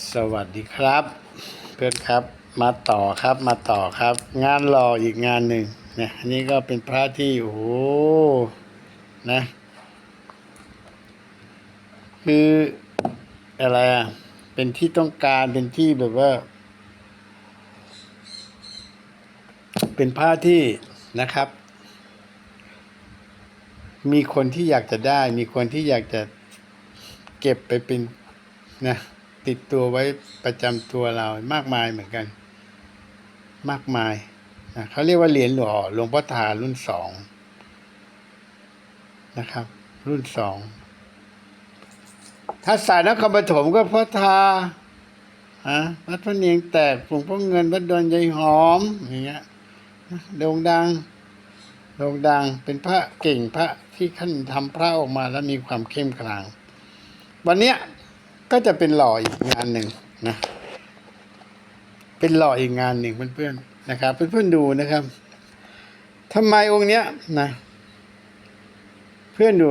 สวัสดีครับ เพื่อนครับมาต่อครับมาต่อครับ งานหล่ออีกงานหนึ่งเนี่ยอันนี้ก็เป็นพระที่ โอ้โหนะ คืออะไรอะ เป็นที่ต้องการเป็นที่แบบว่า เป็นผ้าที่นะครับ มีคนที่อยากจะได้ มีคนที่อยากจะเก็บไปเป็นนะ ติดตัวไว้ประจำตัวเรามากมายเหมือนกัน มากมายนะเขาเรียกว่าเหรียญหล่อหลวงพ่อทารุ่นสองนะครับ รุ่นสองถ้าสายนครปฐมก็พ่อทาฮะวัดพระเนียงแตกหลวงพ่อเงินวัดดอนยายหอมอย่างเงี้ยโด่งดังโด่งดังเป็นพระเก่งพระที่ขั้นทำพระออกมาแล้วมีความเข้มขลัง วันเนี้ย ก็จะเป็นหล่ออีกงานหนึ่งนะ เป็นหล่ออีกงานหนึ่งเพื่อนๆนะครับเพื่อนๆดูนะครับทำไมองค์เนี้ยนะ เพื่อนดู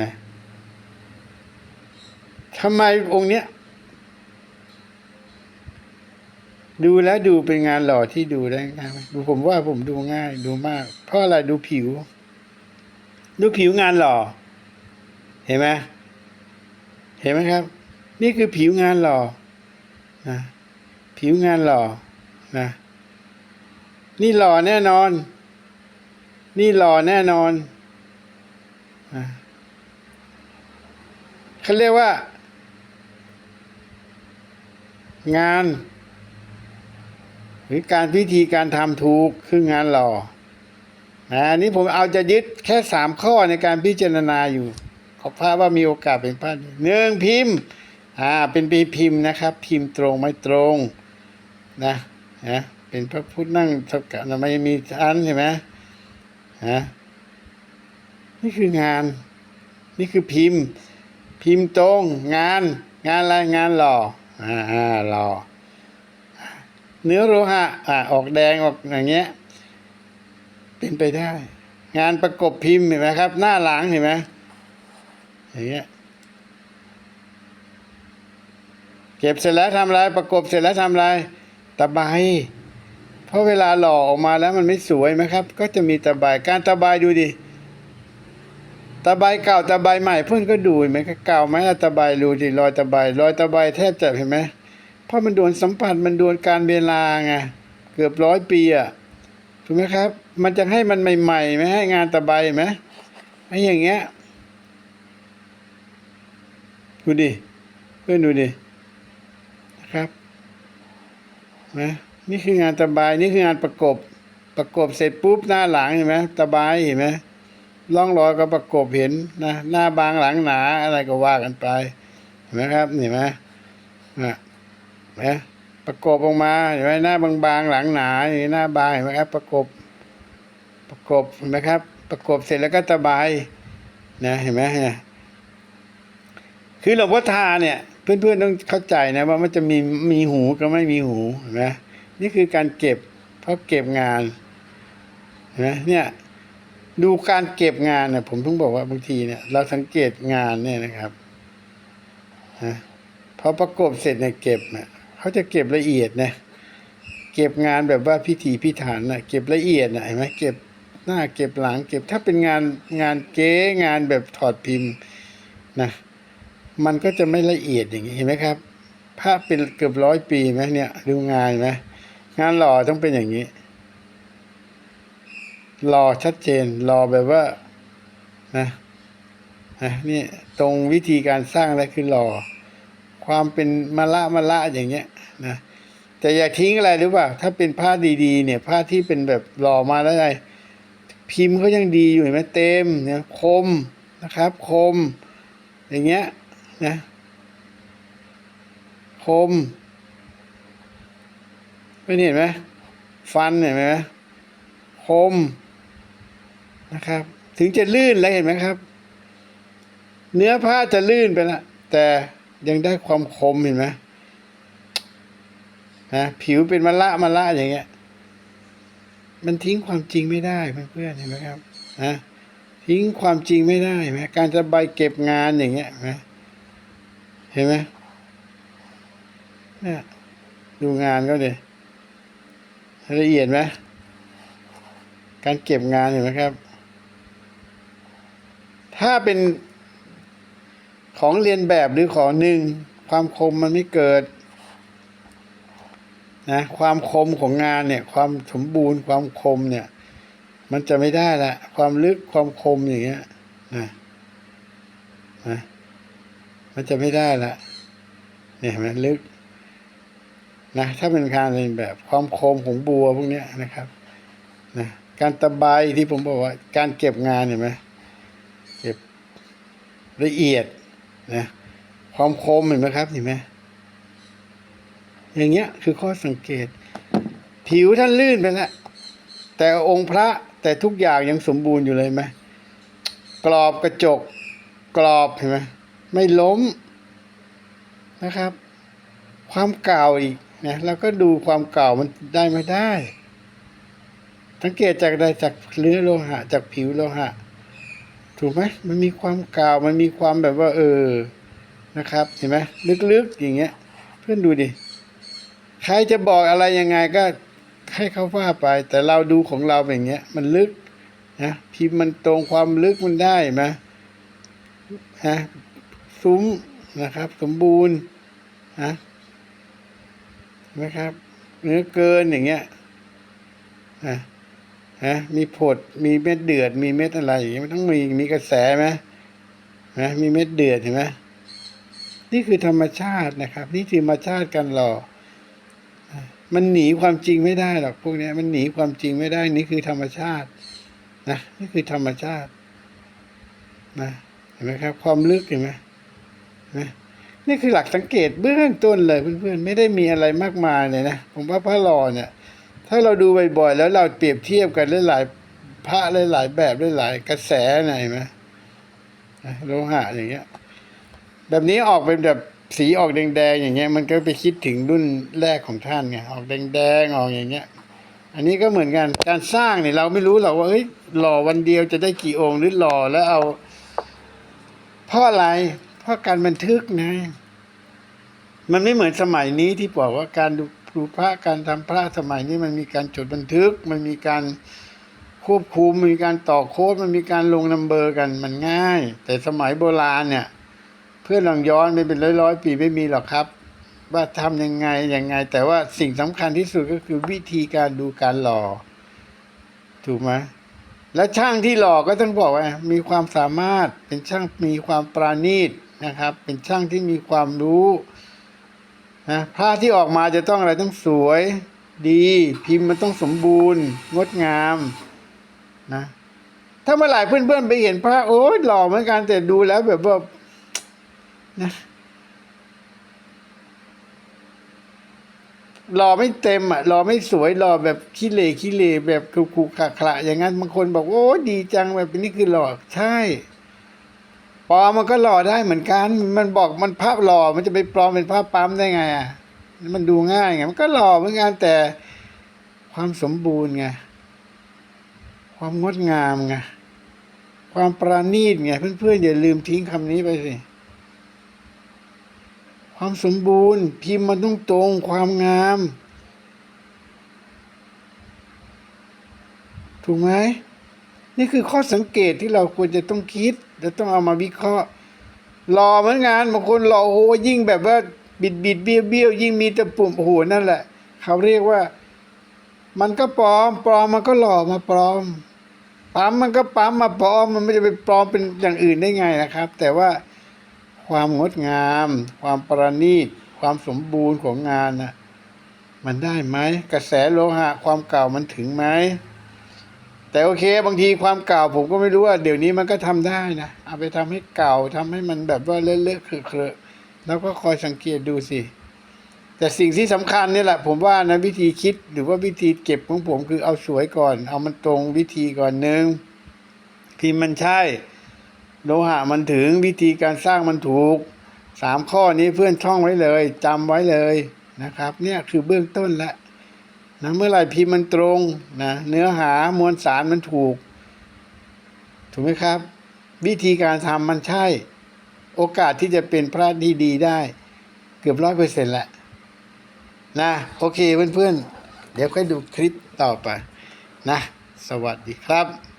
นะทำไมองค์เนี้ยดูแล้วดูเป็นงานหล่อที่ดูได้ง่ายไหมดูผมว่าผมดูง่าย ดูมาก เพราะอะไรดูผิว ดูผิวงานหล่อ เห็นไหมเห็นไหมครับ นี่คือผิวงานหล่อนะผิวงานหล่อนะนี่หล่อแน่นอน นี่หล่อแน่นอนนะเขาเรียกว่า งาน หรือการพิธีการทำถูกคืองานหล่อนะอันนี้ผมเอาจะยึดแค่สามข้อในการพิจารณาอยู่ ขอพระว่ามีโอกาสเป็นพระหนึ่งพิมพ์อ่าเป็นปีพิมพ์นะครับ พิมพ์ตรงไม่ตรงนะนะเป็นพระพุทธนั่งสักกะไม่มีอันใช่ไหมฮะนี่คืองาน นี่คือพิมพ์ พิมพ์ตรงงาน งานอะไรงานหล่ออ่าหล่อเนื้อโลหะอ่าออกแดงออกอย่างเงี้ย เป็นไปได้ งานประกบพิมพ์เห็นไหมครับ หน้าหลังเห็นไหม อย่างเงี้ยเก็บเสร็จแล้วทำอะไรประกบเสร็จแล้วทำอะไรตะไบเพราะเวลาหล่อออกมาแล้วมันไม่สวยไหมครับ ก็จะมีตะไบการตะไบดูดิตะไบเก่าตะไบใหม่เพื่อนก็ดูไหมก็เก่าไหมอะตะไบดูดิรอยตะไบรอยตะไบแทบจะเห็นไหมเพราะมันโดนสัมผัสมันโดนการเวลาไงเกือบร้อยปีอะถูกไหมครับ มันจะให้มันใหม่ๆไหมให้งานตะไบไหมไอ้อย่างเงี้ย ดูดิเพื่อนดูดินะครับนะนี่คืองานตะบายนี่คืองานประกบประกบเสร็จปุ๊บหน้าหลังเห็นไหมตะบายเห็นไหมร่องรอยก็ประกบเห็นนะหน้าบางหลังหนาอะไรก็ว่ากันไปเห็นไหมครับเห็นไหมนะนไหมประกบออกมาเห็นไหมหน้าบางๆหลังหนาอย่างนี้หน้าบางเห็นไหมครับประกบประกบเห็นไหมครับ ประกบเสร็จแล้วก็ตะบายนะเห็นไหมเนี่ย คือหลวงพ่อทาเนี่ย เพื่อนๆต้องเข้าใจนะว่ามันจะมีมีหูกับไม่มีหูนไหมนี่คือการเก็บเพราะเก็บงานนไหมเนี่ยดูการเก็บงานเนี่ยผมต้องบอกว่าบางทีเนี่ย เราสังเกตงานเนี่ยนะครับนะพอประกบเสร็จเนี่ยเก็บเนี่ยเขาจะเก็บละเอียดนะเก็บงานแบบว่าพิธีพิถันนะเก็บละเอียดนะเห็นไหมเก็บหน้าเก็บหลัง เก็บถ้าเป็นงานงานเก๊งานแบบถอดพิมพ์นะ มันก็จะไม่ละเอียดอย่างนี้เห็นไหมครับภาพเป็นเกือบร้อยปีไหมเนี่ยดูงานไหมงานหล่อต้องเป็นอย่างนี้หล่อชัดเจนหล่อแบบว่านะนะนี่ตรงวิธีการสร้างอะไรคือหล่อความเป็นมะละมะละอย่างเงี้ยนะแต่อย่าทิ้งอะไรหรือเปล่า ถ้าเป็นผ้าดีๆ เนี่ยผ้าที่เป็นแบบหล่อมาแล้วไงพิมพ์เขายังดีอยู่เห็นไหมเต็มเนี่ยคมนะครับ คม อย่างเงี้ย นะคมไม่เห็นไหมฟันเห็นไหมคมนะครับ ถึงจะลื่นแล้วเห็นไหมครับ เนื้อผ้าจะลื่นไปละแต่ยังได้ความคมเห็นไหมนะผิวเป็นมะละมะละอย่างเงี้ย มันทิ้งความจริงไม่ได้เพื่อนๆเห็นไหมครับนะทิ้งความจริงไม่ได้ไหมการจะใบเก็บงานอย่างเงี้ยนะ เห็นไหมเนี่ยดูงานก็ดิละเอียดไหมการเก็บงานเห็นไหมครับ ถ้าเป็นของเรียนแบบหรือของหนึ่งความคมมันไม่เกิดนะความคมของงานเนี่ยความสมบูรณ์ความคมเนี่ย มันจะไม่ได้ละความลึกความคมอย่างเงี้ยนะนะ มันจะไม่ได้ละเนี่ยเห็นไหมลึกนะถ้าเป็นการเรียนแบบความโคมของบัวพวกเนี้ยนะครับนะการตะไบที่ผมบอกว่า การเก็บงานเห็นไหมเก็บละเอียดนะความคมเห็นไหมครับเห็นไหมอย่างเงี้ยคือข้อสังเกต ผิวท่านลื่นไปแล้วแต่องค์พระแต่ทุกอย่างยังสมบูรณ์อยู่เลยไหมกรอบกระจกกรอบเห็นไหม ไม่ล้มนะครับ ความเก่าอีกนะเราก็ดูความเก่ามันได้ไม่ได้ สังเกตจากใดจากเนื้อโลหะ จากผิวโลหะ ถูกไหมมันมีความเก่ามันมีความแบบว่า เออนะครับ เห็นไหมลึกๆอย่างเงี้ย เพื่อนดูดิใครจะบอกอะไรยังไงก็ให้เขาว่าไป แต่เราดูของเราแบบเงี้ย มันลึกนะพิมพ์มันตรงความลึกมันได้ไหมฮะ ซุ้มนะครับ สมบูรณ์ฮะนะครับ เนื้อเกินอย่างเงี้ยนะฮะมีผดมีเม็ดเดือด มีเม็ดอะไรอย่างเงี้ยมันต้องมีมีกระแสไหมนะมีเม็ดเดือดเห็นไหมนี่คือธรรมชาตินะครับ นี่คือธรรมชาติการหล่อมันหนีความจริงไม่ได้หรอกพวกนี้มันหนีความจริงไม่ได้นี่คือธรรมชาตินะนี่คือธรรมชาตินะเห็นไหมครับ ความลึกเห็นไหม นะนี่คือหลักสังเกตเบื้องต้นเลยเพื่อนๆไม่ได้มีอะไรมากมายเลยนะผมว่าพระหล่อเนี่ย ถ้าเราดูบ่อยๆแล้วเราเปรียบเทียบกันหลายๆพระหลายๆแบบหลายๆกระแสไหนไหมโลหะอย่างเงี้ย แบบนี้ออกเป็นแบบสีออกแดงๆอย่างเงี้ย มันก็ไปคิดถึงรุ่นแรกของท่านไงออกแดงๆออกอย่างเงี้ย อันนี้ก็เหมือนกันการสร้างเนี่ยเราไม่รู้หรอกว่าเฮ้ยหล่อวันเดียวจะได้กี่องค์หรือหล่อแล้วเอาเพราะอะไร ราะการบันทึกไงมันไม่เหมือนสมัยนี้ที่บอกว่าการดูดูพระการทำพระสมัยนี้มันมีการจดบันทึก มันมีการควบคุมมีการต่อโค้ดมันมีการลงนัมเบอร์กันมันง่าย แต่สมัยโบราณเนี่ย เพื่อนลองย้อนไปเป็นร้อยร้อยปีไม่มีหรอกครับ ว่าทำยังไงยังไง แต่ว่าสิ่งสำคัญที่สุดก็คือวิธีการดูการหล่อถูกไหมและช่างที่หล่อก็ต้องบอกว่ามีความสามารถเป็นช่างมีความปราณีต นะครับ เป็นช่างที่มีความรู้นะผ้าที่ออกมาจะต้องอะไรต้องสวยดี พิมพ์มันต้องสมบูรณ์ งดงามนะถ้าเมื่อไหร่เพื่อนๆไปเห็นพระโอ้ยหล่อเหมือนกันแต่ดูแล้วแบบว่านะหล่อไม่เต็มอะหล่อไม่สวยหล่อแบบขี้เหร่ขี้เหร่แบบคุกๆขะขะอย่างนั้นบางคนบอกโอ้ดีจังแบบนี้คือหล่อใช่ ปลอมมันก็หล่อได้เหมือนกัน มันบอกมันภาพหล่อมันจะไปปลอมเป็นภาพปั๊มได้ไงอะมันดูง่ายไงมันก็หล่อเหมือนกันแต่ความสมบูรณ์ไงความงดงามไงความประณีตไงเพื่อนๆอย่าลืมทิ้งคำนี้ไปสิความสมบูรณ์ พิมพ์มันต้องตรงความงาม ถูกไหมนี่คือข้อสังเกตที่เราควรจะต้องคิด และต้องเอามาวิเคราะห์หล่อเหมือนงานบางคนหล่อโอ้โหยิ่งแบบว่าบิดบิดเบี้ยวเบี้ยวยิ่งมีแต่ปุ่มโอ้โหนั่นแหละ เขาเรียกว่า มันก็ปลอมปลอมมันก็หล่อมาปลอมปั๊มมันก็ปั๊มมาปลอมมันไม่จะไปปลอมเป็นอย่างอื่นได้ไงนะครับ แต่ว่าความงดงาม ความประณีตความสมบูรณ์ของงานน่ะมันได้ไหมกระแสโลหะความเก่ามันถึงไหม แต่โอเค บางทีความเก่าผมก็ไม่รู้ว่า เดี๋ยวนี้มันก็ทำได้นะเอาไปทำให้เก่าทำให้มันแบบว่าเลอะๆเคอะๆแล้วก็คอยสังเกตดูสิ แต่สิ่งที่สำคัญนี่แหละ ผมว่านะวิธีคิดหรือว่าวิธีเก็บของผมคือเอาสวยก่อน เอามันตรงวิธีก่อนหนึ่งพิมพ์มันใช่โลหะมันถึงวิธีการสร้างมันถูกสามข้อนี้เพื่อนท่องไว้เลยจำไว้เลยนะครับ เนี่ยคือเบื้องต้นแล้ว นะเมื่อไหร่พิมพ์มันตรงนะเนื้อหามวลสารมันถูก ถูกไหมครับ วิธีการทำมันใช่ โอกาสที่จะเป็นพระที่ดีได้ เกือบร้อยเปอร์เซ็นต์แหละนะโอเคเพื่อนๆเดี๋ยวค่อยดูคลิปต่อไปนะ สวัสดีครับ